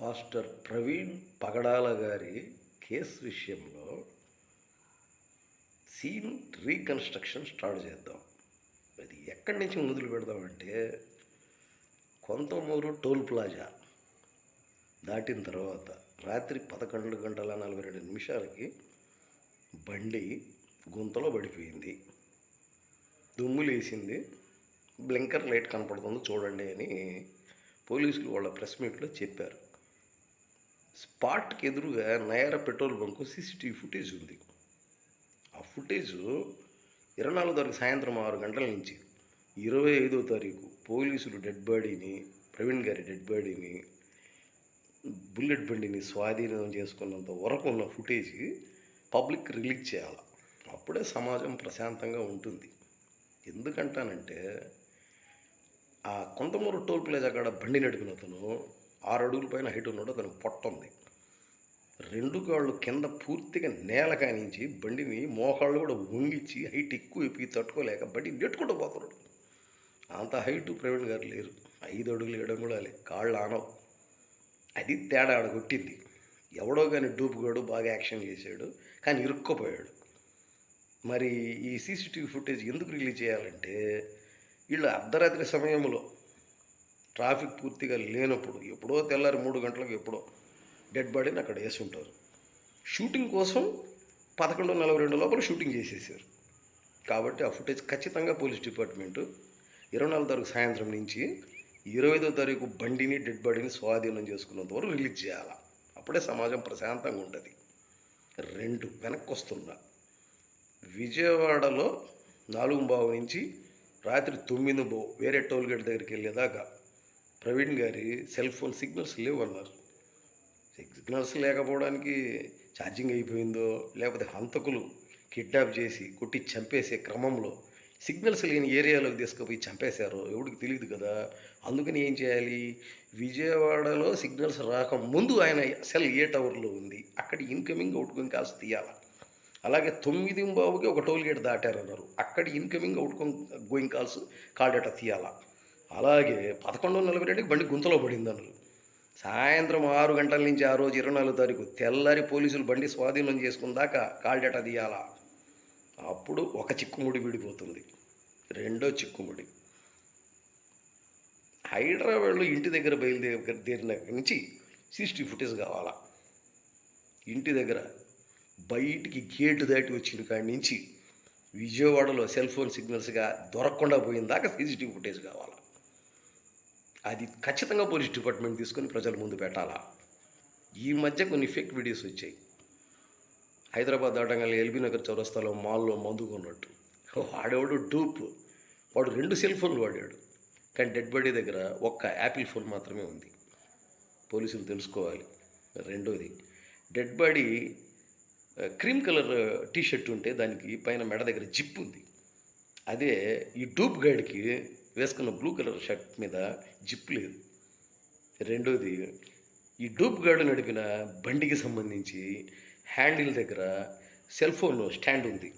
Pastor Praveen పగడాల గారి case విషయంలో scene reconstruction start చేద్దాం. అది ఎక్కడి నుంచి మొదలు పెడదామంటే కొంతమూరు టోల్ ప్లాజా దాటిన తర్వాత రాత్రి పదకొండు గంటల నలభై రెండు నిమిషాలకి బండి గుంతలో పడిపోయింది. దుమ్ములేసింది. బ్లింకర్ లైట్ కనపడుతుంది చూడండి అని పోలీసులు వాళ్ళ ప్రెస్ మీట్లో చెప్పారు. స్పాట్కి ఎదురుగా Nayara petrol bunk CCTV footage ఉంది. ఆ ఫుటేజ్ ఇరవై నాలుగు తారీఖు సాయంత్రం ఆరు గంటల నుంచి ఇరవై ఐదో తారీఖు పోలీసులు డెడ్ బాడీని ప్రవీణ్ గారి డెడ్ బాడీని బుల్లెట్ బండిని స్వాధీనం చేసుకున్నంత వరకు ఉన్న ఫుటేజ్ పబ్లిక్ రిలీజ్ చేయాలి. అప్పుడే సమాజం ప్రశాంతంగా ఉంటుంది. ఎందుకంటానంటే ఆ కొంతమూరు టోల్ ప్లేస్ అక్కడ బండి నడిపిన అతను ఆరు అడుగుల పైన హైట్ ఉన్నాడు అతనికి పొట్ట ఉంది. రెండు కాళ్ళు కింద పూర్తిగా నేల కానించి బండిని మోకాళ్ళు కూడా వంగిచ్చి హైట్ ఎక్కువ అయిపోయి తట్టుకోలేక బండి నెట్టుకుంటూ పోతున్నాడు. అంత హైట్ ప్రవీణ్ గారు లేరు. ఐదు అడుగులు వేయడం కూడా లే కాళ్ళు ఆనవు. అది తేడా ఆడ కొట్టింది. ఎవడో కానీ డూపుగాడు బాగా యాక్షన్ చేశాడు కానీ ఇరుక్కుపోయాడు. మరి ఈ సీసీటీవీ ఫుటేజ్ ఎందుకు రిలీజ్ చేయాలంటే వీళ్ళు అర్ధరాత్రి సమయంలో ట్రాఫిక్ పూర్తిగా లేనప్పుడు ఎప్పుడో తెల్లారి మూడు గంటలకు ఎప్పుడో డెడ్ బాడీని అక్కడ వేసి ఉంటారు. షూటింగ్ కోసం పదకొండు నలభై రెండు లోపల షూటింగ్ చేసేసారు. కాబట్టి ఆ ఫుటేజ్ ఖచ్చితంగా పోలీస్ డిపార్ట్మెంటు ఇరవై నాలుగు తారీఖు సాయంత్రం నుంచి ఇరవై ఐదో తారీఖు బండిని డెడ్ బాడీని స్వాధీనం చేసుకున్నంత వరకు రిలీజ్ చేయాలి. అప్పుడే సమాజం ప్రశాంతంగా ఉంటుంది. రెండు వెనక్కి వస్తున్నా విజయవాడలో నాలుగు బావు నుంచి రాత్రి తొమ్మిది బావు వేరే టోల్గేట్ దగ్గరికి వెళ్ళేదాకా ప్రవీణ్ గారి సెల్ ఫోన్ సిగ్నల్స్ లేవు అన్నారు సిగ్నల్స్ లేకపోవడానికి ఛార్జింగ్ అయిపోయిందో లేకపోతే హంతకులు కిడ్నాప్ చేసి కొట్టి చంపేసే క్రమంలో సిగ్నల్స్ లేని ఏరియాలోకి తీసుకుపోయి చంపేశారు ఎవడికి తెలియదు కదా. అందుకని ఏం చేయాలి? విజయవాడలో సిగ్నల్స్ రాక ముందు ఆయన సెల్ ఏ టవర్లో ఉంది అక్కడ ఇన్కమింగ్ అవుట్ గోయింగ్ కాల్స్ తీయాలి? అలాగే తొమ్మిది బాబుకి ఒక టోల్ గేట్ దాటారన్నారు అక్కడ incoming outgoing calls call data తీయాలా? అలాగే పదకొండు నలభై రెండుకి బండి గుంతలో పడింది అన్నారు సాయంత్రం ఆరు గంటల నుంచి ఆ రోజు ఇరవై నాలుగు తారీఖు తెల్లారి పోలీసులు బండి స్వాధీనం చేసుకున్నాక దాకా డేటా తీయాలా. అప్పుడు ఒక చిక్కుముడి విడిపోతుంది. రెండో చిక్కుముడి. హైదరాబాద్లో ఇంటి దగ్గర బయలుదేరిన నుంచి సీసీటీవీ ఫుటేజ్ కావాలా. ఇంటి దగ్గర బయటికి గేటు దాటి వచ్చిన కాడి నుంచి విజయవాడలో సెల్ ఫోన్ సిగ్నల్స్గా దొరకకుండా పోయిన దాకా సీసీటీవీ ఫుటేజ్ కావాలా. అది ఖచ్చితంగా పోలీస్ డిపార్ట్మెంట్ తీసుకొని ప్రజల ముందు పెట్టాలా? ఈ మధ్య కొన్ని ఫేక్ వీడియోస్ వచ్చాయి. హైదరాబాద్ దాటంగా ఎల్బీ నగర్ చౌరస్తాలో మాల్లో మందు కొన్నట్టు. వాడేవాడు డూప్. వాడు రెండు సెల్ ఫోన్లు వాడాడు. కానీ డెడ్ బాడీ దగ్గర ఒక్క యాపిల్ ఫోన్ మాత్రమే ఉంది. పోలీసులు తెలుసుకోవాలి. రెండోది dead body cream colour T shirt ఉంటే దానికి పైన మెడ దగ్గర జిప్ ఉంది. అదే ఈ డూప్ గైడ్కి వేసుకున్న బ్లూ కలర్ షర్ట్ మీద జిప్ లేదు. రెండోది ఈ డూప్ గార్డు నడిపిన బండికి సంబంధించి హ్యాండిల్ దగ్గర సెల్ ఫోన్ స్టాండ్ ఉంది.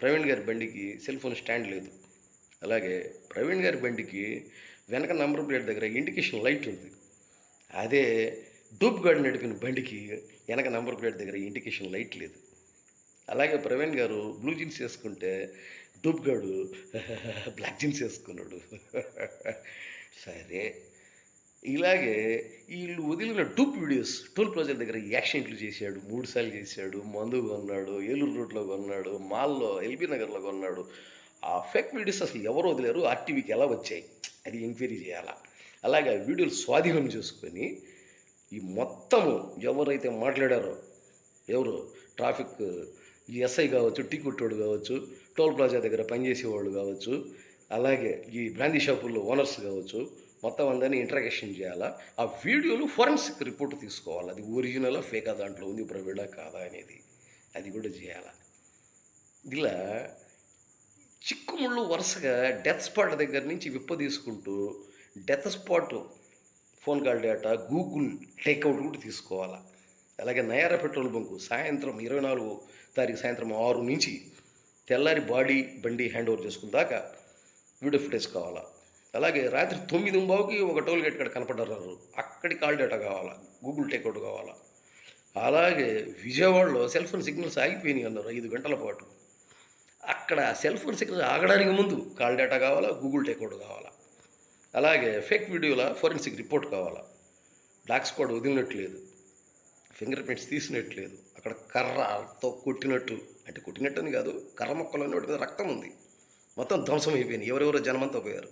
ప్రవీణ్ గారి బండికి సెల్ ఫోన్ స్టాండ్ లేదు. అలాగే ప్రవీణ్ గారి బండికి వెనక నంబర్ ప్లేట్ దగ్గర ఇండికేషన్ లైట్ ఉంది. అదే డూప్ గార్డు నడిపిన బండికి వెనక నంబర్ ప్లేట్ దగ్గర ఇండికేషన్ లైట్ లేదు. అలాగే ప్రవీణ్ గారు బ్లూ జీన్స్ వేసుకుంటే డూబ్గాడు బ్లాక్ జీన్స్ వేసుకున్నాడు. సరే. ఇలాగే వీళ్ళు వదిలిన డూప్ వీడియోస్ టోల్ ప్లాజా దగ్గర యాక్సిడెంట్లు చేశాడు మూడు సార్లు చేశాడు మందు కొన్నాడు ఏలూరు రోడ్లో కొన్నాడు మాల్లో ఎల్బీ నగర్లో కొన్నాడు. ఆ ఫేక్ వీడియోస్ అసలు ఎవరు వదిలేరు ఆర్టీవీకి ఎలా వచ్చాయి? అది ఎంక్వైరీ చేయాలా? అలాగే ఆ వీడియోలు స్వాధీనం చేసుకొని ఈ మొత్తము ఎవరైతే మాట్లాడారో ఎవరు? ట్రాఫిక్ ఈ ఎస్ఐ కావచ్చు టీ కొట్టోడు కావచ్చు టోల్ ప్లాజా దగ్గర పనిచేసేవాళ్ళు కావచ్చు అలాగే ఈ బ్రాందీ షాపుల్లో ఓనర్స్ కావచ్చు మొత్తం అందరినీ ఇంట్రాగేషన్ చేయాలా? ఆ వీడియోలు ఫోరెన్సిక్ రిపోర్ట్ తీసుకోవాలి. అది ఒరిజినల్ ఫేకా దాంట్లో ఉంది ప్రవీణ కాదా అనేది. అది కూడా చేయాలా? ఇలా చిక్కుముళ్ళు వరుసగా డెత్ స్పాట్ దగ్గర నుంచి విప్ప తీసుకుంటూ death spot phone call data Google takeout కూడా తీసుకోవాలా? అలాగే నయారా పెట్రోల్ బంకు సాయంత్రం ఇరవై నాలుగు తారీఖు సాయంత్రం ఆరు నుంచి తెల్లారి బాడీ బండి హ్యాండ్ ఓవర్ చేసుకున్న దాకా వీడియో ఫుటేజ్ కావాలా? అలాగే రాత్రి తొమ్మిది బావుకి ఒక టోల్ గేట్ కాడ కనపడ్డారు. అక్కడి కాల్ డేటా కావాలా? గూగుల్ టేక్అవుట్ కావాలా? అలాగే విజయవాడలో సెల్ ఫోన్ సిగ్నల్స్ ఆగిపోయినాయి అన్నారు ఐదు గంటల పాటు. అక్కడ సెల్ ఫోన్ సిగ్నల్స్ ఆగడానికి ముందు కాల్ డేటా కావాలా? గూగుల్ టేక్అవుట్ కావాలా? అలాగే ఫేక్ వీడియోల ఫోరెన్సిక్ రిపోర్ట్ కావాలా? డాక్ స్క్వాడ్ వదిలినట్లేదు ఫింగర్ ప్రింట్స్ తీసినట్లేదు అక్కడ కర్రతో కొట్టినట్టు అంటే కొట్టినట్టు అని కాదు కర్ర మొక్కలు వాటి మీద రక్తం ఉంది. మొత్తం ధ్వంసం అయిపోయింది. ఎవరెవరో జనమంతా పోయారు.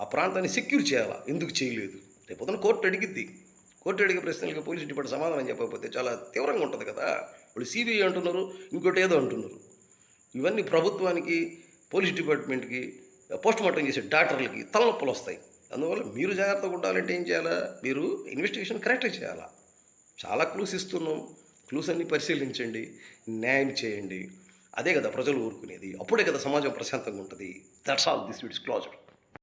ఆ ప్రాంతాన్ని సెక్యూర్ చేయాలా? ఎందుకు చేయలేదు? రేపొద్దున కోర్టు అడిగిద్ది. కోర్టు అడిగే ప్రశ్నలకు పోలీసు డిపార్ట్మెంట్ సమాధానం చెప్పకపోతే చాలా తీవ్రంగా ఉంటుంది కదా. వాళ్ళు సిబిఐ అంటున్నారు ఇంకోటి ఏదో అంటున్నారు. ఇవన్నీ ప్రభుత్వానికి పోలీస్ డిపార్ట్మెంట్కి పోస్ట్ మార్టం చేసే డాక్టర్లకి తలనొప్పులు వస్తాయి. అందువల్ల మీరు జాగ్రత్తగా ఉండాలంటే ఏం చేయాలా? మీరు ఇన్వెస్టిగేషన్ కరెక్ట్గా చేయాలా? చాలా క్లూస్ ఇస్తున్నాం. క్లూస్ అన్ని పరిశీలించండి న్యాయం చేయండి. అదే కదా ప్రజలు ఊరుకునేది. అప్పుడే కదా సమాజం ప్రశాంతంగా ఉంటుంది. That's all this wits closure